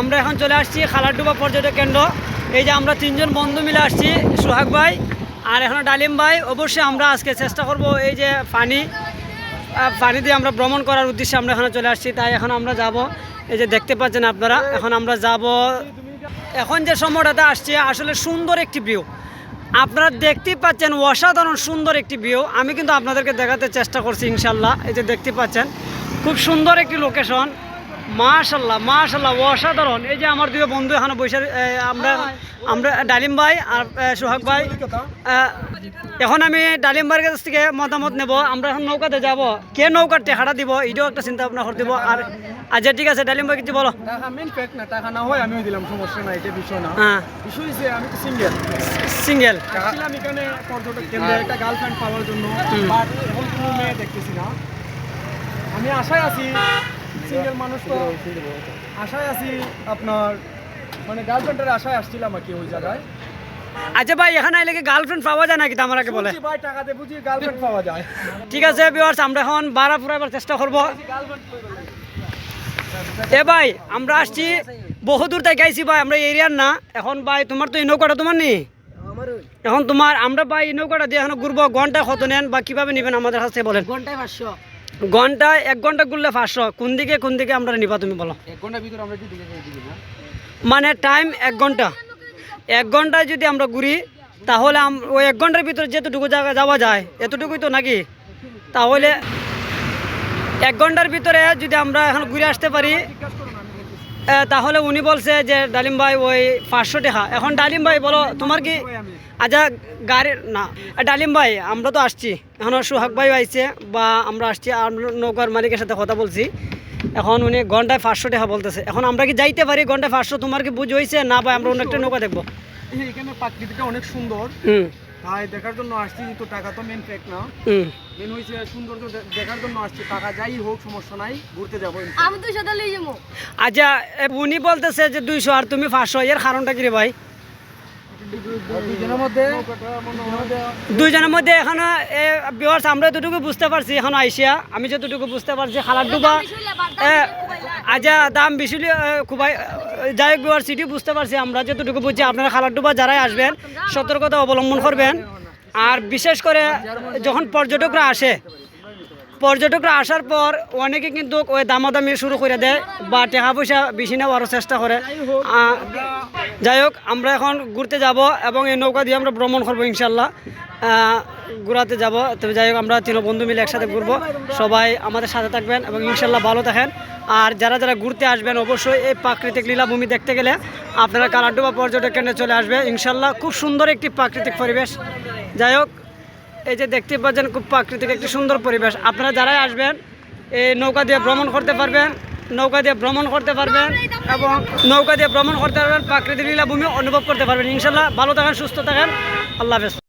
আমরা এখন চলে আসছি খালারডুবা পর্যটক কেন্দ্র। এই যে আমরা তিনজন বন্ধু মিলে আসছি, সোহাগ ভাই আর এখন ডালিম ভাই। অবশ্যই আমরা আজকে চেষ্টা করব এই যে পানি পানি দিয়ে আমরা ভ্রমণ করার উদ্দেশ্যে আমরা এখানে চলে আসছি। তাই এখন আমরা যাব, এই যে দেখতে পাচ্ছেন আপনারা, এখন আমরা যাব এখন যে সময়টাতে আসছে, আসলে সুন্দর একটি ভিউ। আপনারা দেখতেই পাচ্ছেন অসাধারণ সুন্দর একটি ভিউ। আমি কিন্তু আপনাদেরকে দেখাতে চেষ্টা করছি, ইনশাল্লাহ। এই যে দেখতে পাচ্ছেন, খুব সুন্দর একটি লোকেশন। মাশাল্লাহ মাশাল্লাহ অসাধারণ। এই যে আমার দুই বন্ধু এখানে বসে এ, আমরা আমরা ডালিম ভাই আর সোহাগ ভাই। এখন আমি ডালিম ভাইয়ের কাছ থেকে মতামত নেব। আমরা এখন নৌকাতে যাব। কে নৌকার টেকাটা দিব? এটাও একটা চিন্তা ভাবনা করে দিব। আর আচ্ছা ঠিক আছে ডালিম ভাই কিছু বলো। মেন না হয় আমিও দিলাম সমস্যা নাই এটা বিষয় না। হ্যাঁ। সিঙ্গেল সিঙ্গেল আমি আশায় আছি সিঙ্গেল মানুষ তো আশায় আছি আপনার মানে গার্লফ্রেন্ডের আশায় আসছিলাম আর কি ওই জায়গায়। আচ্ছা ভাই এখানে আইলে কি গার্লফ্রেন্ড পাওয়া যায় নাকি আমাকে বলে? ভাই টাকাতে বুঝি গার্লফ্রেন্ড পাওয়া যায়। ঠিক আছে বিওয়ার্স আমরা এখন বাড়া ফুরাইবার চেষ্টা করব। এ ভাই আমরা আসছি বহুদূর থেকে আইছি ভাই আমরা এরিয়ার না। এখন ভাই তোমার তো এই নৌকাটা তোমার নি এখন তোমার আমরা ভাই নৌকাটা দিয়ে এখন ঘুরবো ঘণ্টা কত নেন বা কীভাবে নেবেন আমাদের কাছে বলেন? ঘন্টায় পাঁচশো। ঘন্টায় এক ঘণ্টা ঘুরলে পাঁচশো। কোন দিকে কোন দিকে আমরা নিবা তুমি বলো? এক ঘণ্টার ভিতরে আমরা মানে টাইম এক ঘণ্টা। এক ঘন্টায় যদি আমরা ঘুরি তাহলে ওই এক ঘণ্টার ভিতরে যেতটুকু জায়গা যাওয়া যায় এতটুকুই তো নাকি? তাহলে এক ঘণ্টার ভিতরে যদি আমরা এখন ঘুরে আসতে পারি তাহলে উনি বলছে যে ডালিম ভাই ওই পাঁচশো টাকা। এখন ডালিম ভাই বলো তোমার কি আচ্ছা গাড়ির না। ডালিম ভাই আমরা তো আসছি। এখন সোহাগ ভাই আইছে বা আমরা আসছি আর নৌকার মালিকের সাথে কথা বলছি। এখন উনি ঘন্টায় পাঁচশো টাকা বলতেছে। এখন আমরা কি যাইতে পারি? ঘন্টায় পাঁচশো তোমার কি বুঝ হয়েছে না ভাই আমরা অন্য একটা নৌকা দেখব। এখানে প্রাকৃতিকটা অনেক সুন্দর। হুম। তাই দেখার জন্য আসছি তো টাকা তো মেন ফ্যাক্ট না। হুম। মেন হয়েছে সৌন্দর্য দে- দেখার জন্য আসছি টাকা যাই হোক সমস্যা নাই ঘুরতে যাব আমি তো সাথে লই যাব। আচ্ছা এ, উনি বলতেছে যে দুইশো আর তুমি পাঁচশো এর কারণটা কি রে ভাই? দুইজনের মধ্যে এখনও বিহার আমরা এতটুকু বুঝতে পারছি এখন আইসিয়া। আমি যতটুকু বুঝতে পারছি খালার ডুবা এ, আচ্ছা দাম বেশি খুবই যাই হোক বিহার সিটি বুঝতে পারছি, আমরা যতটুকু বুঝছি, আপনারা খালার ডুবা যারাই আসবেন, সতর্কতা অবলম্বন করবেন। আর বিশেষ করে যখন পর্যটকরা আসে, পর্যটকরা আসার পর অনেকে কিন্তু ওই দামাদামি শুরু করে দেয় বা টাকা পয়সা বেশি নেওয়ারও চেষ্টা করে। যাই হোক, আমরা এখন ঘুরতে যাব এবং এই নৌকা দিয়ে আমরা ভ্রমণ করব ইনশাল্লাহ। ঘোরাতে যাব। তবে যাই হোক, আমরা তিন বন্ধু মিলে একসাথে ঘুরবো। সবাই আমাদের সাথে থাকবেন এবং ইনশাল্লাহ ভালো থাকেন। আর যারা যারা ঘুরতে আসবেন অবশ্যই এই প্রাকৃতিক লীলাভূমি দেখতে গেলে আপনারা কালারডুবা পর্যটক কেন্দ্রে চলে আসবে। ইনশাল্লাহ খুব সুন্দর একটি প্রাকৃতিক পরিবেশ। যাই হোক, এই যে দেখতে পাচ্ছেন খুব প্রাকৃতিক একটি সুন্দর পরিবেশ। আপনারা যারাই আসবেন, এই নৌকা দিয়ে ভ্রমণ করতে পারবেন, নৌকা দিয়ে ভ্রমণ করতে পারবেন এবং নৌকা দিয়ে ভ্রমণ করতে পারবেন, প্রাকৃতিক লীলাভূমি অনুভব করতে পারবেন। ইনশাল্লাহ ভালো থাকেন, সুস্থ থাকেন। আল্লাহ হাফেজ।